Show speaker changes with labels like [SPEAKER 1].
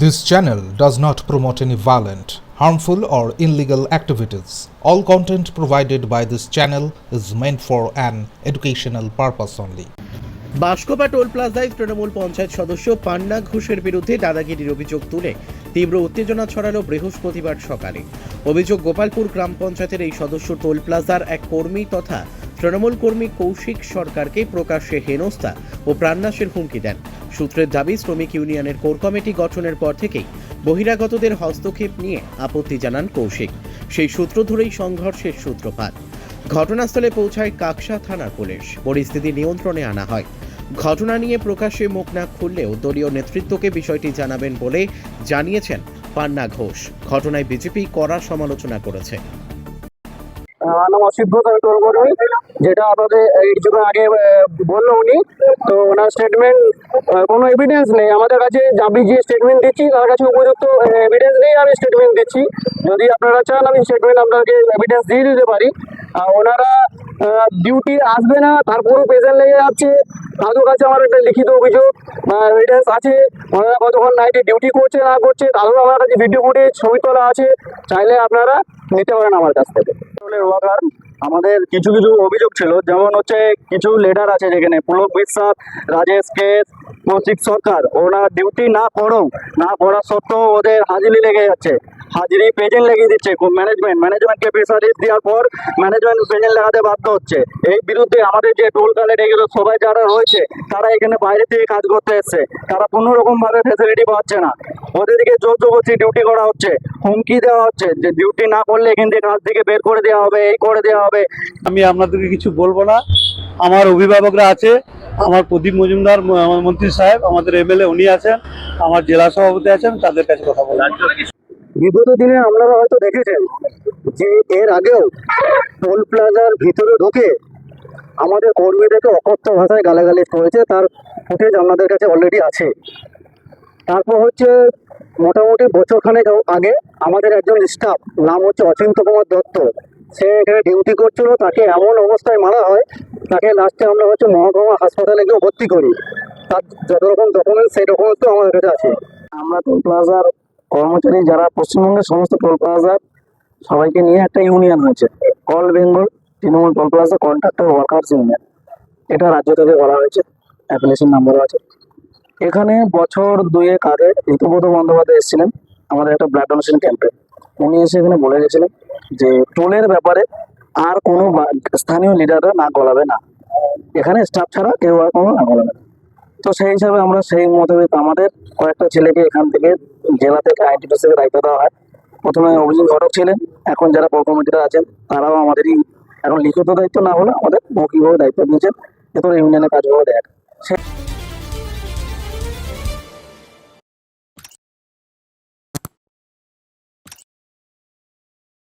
[SPEAKER 1] This channel does not promote any violent, harmful, or illegal activities. All content provided by this channel is meant for an educational purpose only.
[SPEAKER 2] Baskopa toll প্লাজায় তৃণমূল পঞ্চায়েত সদস্য পান্না ঘোষের বিরুদ্ধে দাদাগিরির অভিযোগ তুলে তীব্র উত্তেজনা ছড়ালো বৃহস্পতিবার সকালে অভিযোগ গোপালপুর গ্রাম পঞ্চায়েতের এই সদস্য টোল প্লাজার এক কর্মী তথা তৃণমূল কর্মী কৌশিক সরকারকে প্রকাশ্যে হেনস্থা ও প্রাণনাশের হুমকি দেন সূত্রের দাবি শ্রমিক ইউনিয়নের কোর কমিটি গঠনের পর থেকেই বহিরাগতদের হস্তক্ষেপ নিয়ে আপত্তি জানান কৌশিক সেই সূত্র ধরেই সংঘর্ষের সূত্রপাত ঘটনাস্থলে পৌঁছায় কাকসা থানার পুলিশ পরিস্থিতি নিয়ন্ত্রণে আনা হয় ঘটনা নিয়ে প্রকাশ্যে মুখ না খুললেও দলীয় নেতৃত্বকে বিষয়টি জানাবেন বলে জানিয়েছেন পান্না ঘোষ ঘটনায় বিজেপি কড়া সমালোচনা করেছে
[SPEAKER 3] যেটা আপনাকে কিছুক্ষণ আগে বললো উনি তো ওনার স্টেটমেন্ট কোনো এভিডেন্স নেই আমাদের কাছে আমি যে স্টেটমেন্ট দিচ্ছি তার কাছে উপযুক্ত এভিডেন্স নেই আমি স্টেটমেন্ট দিচ্ছি যদি আপনারা চান আমি স্টেটমেন্ট আপনাকে এভিডেন্স দিয়ে দিতে পারি আর ওনারা ডিউটি আসবে না তারপরও পেশেন্ট লেগে যাচ্ছে তাদের কাছে আমার একটা লিখিত অভিযোগ এভিডেন্স আছে ওনারা কতক্ষণ নাইটে ডিউটি করছে না করছে তাদেরও আমার কাছে ভিডিও ফুটেজ ছবি তোলা আছে চাইলে আপনারা নিতে পারেন আমার কাছ থেকে
[SPEAKER 4] আমাদের কিছু কিছু অভিযোগ ছিল যেমন হচ্ছে কিছু লেটার আছে যেখানে পুলক বিশ্বাস রাজেশ কেস কৌশিক সরকার ওরা ডিউটি না করো না পড়া সত্ত্বেও ওদের হাজিরি লেগে যাচ্ছে হাজিরি পেজেন্ট লাগিয়ে দিচ্ছে ম্যানেজমেন্ট ম্যানেজমেন্টকে প্রেসারিস দেওয়ার পর ম্যানেজমেন্ট পেজেন্ট লাগাতে বাধ্য হচ্ছে এই বিরুদ্ধে আমাদের যে টোল কালেক্ট এগুলো সবাই যারা রয়েছে তারা এখানে বাইরে থেকে কাজ করতে এসছে তারা কোনো রকমভাবে ফেসিলিটি পাচ্ছে না ওদেরকে জোর জবরদস্তি ডিউটি করা হচ্ছে হুমকি দেওয়া হচ্ছে যে ডিউটি না করলে এখান থেকে কাজ থেকে বের করে দেওয়া হবে এই করে দেওয়া হবে
[SPEAKER 5] আমি আপনাদেরকে কিছু বলবো না আমার অভিভাবকরা আছে আমার প্রদীপ মজুমদার মন্ত্রী সাহেব আমাদের এমএলএ উনি আছেন আমার জেলা সভাপতি আছেন তাদের কাছে কথা বলবো
[SPEAKER 6] বিগত দিনে আপনারা হয়তো দেখেছেন যে এর আগেও টোল প্লাজার ভিতরে ঢুকে আমাদের কর্মীদেরকে অকথ্য ভাষায় গালাগালি করেছে তার ফুটেজ আপনাদের কাছে অলরেডি আছে তারপর হচ্ছে মোটামুটি বছরখানেক আগে আমাদের একজন স্টাফ নাম হচ্ছে অচিন্ত কুমার দত্ত সে এখানে ডিউটি করছিল তাকে এমন অবস্থায় মারা হয় তাকে লাস্টে আমরা হচ্ছে মহকুমা হাসপাতালে গিয়ে ভর্তি করি তার যত রকম ডকুমেন্টস সেই ডকুমেন্টস তো আমাদের কাছে আছে
[SPEAKER 7] আমরা তো প্লাজার কর্মচারী যারা পশ্চিমবঙ্গের সমস্ত টোল প্লাজা সবাইকে নিয়ে একটা ইউনিয়ন হয়েছে all Bengal Trinamool toll plaza contractor workers union এটা রাজ্য থেকে করা হয়েছে অ্যাপ্লিকেশন নাম্বারও আছে এখানে বছর দুয়েক আগে ঋতুবোধ বন্দ্যোপাধ্যায় এসেছিলেন আমাদের একটা ব্লাড ডোনেশন ক্যাম্পে উনি এসে এখানে বলে গেছিলেন যে টোলের ব্যাপারে আর কোনো স্থানীয় লিডাররা না গলাবে না এখানে স্টাফ ছাড়া কেউ আর কোনো না গলাবে না তো সেই হিসাবে আমরা সেই মোতাবেক আমাদের কয়েকটা ছেলেকে এখান থেকে জেলা থেকে আইনটি থেকে দায়িত্ব দেওয়া হয় প্রথমে অভিযোগ ঘটক ছিলেন এখন যারা কোর কমিটিরা আছেন তারাও আমাদেরই এখন লিখিত দায়িত্ব না হলে আমাদের মৌখিকভাবে দায়িত্ব দিয়েছেন এরপর ইউনিয়নের কাজগুলো দেখ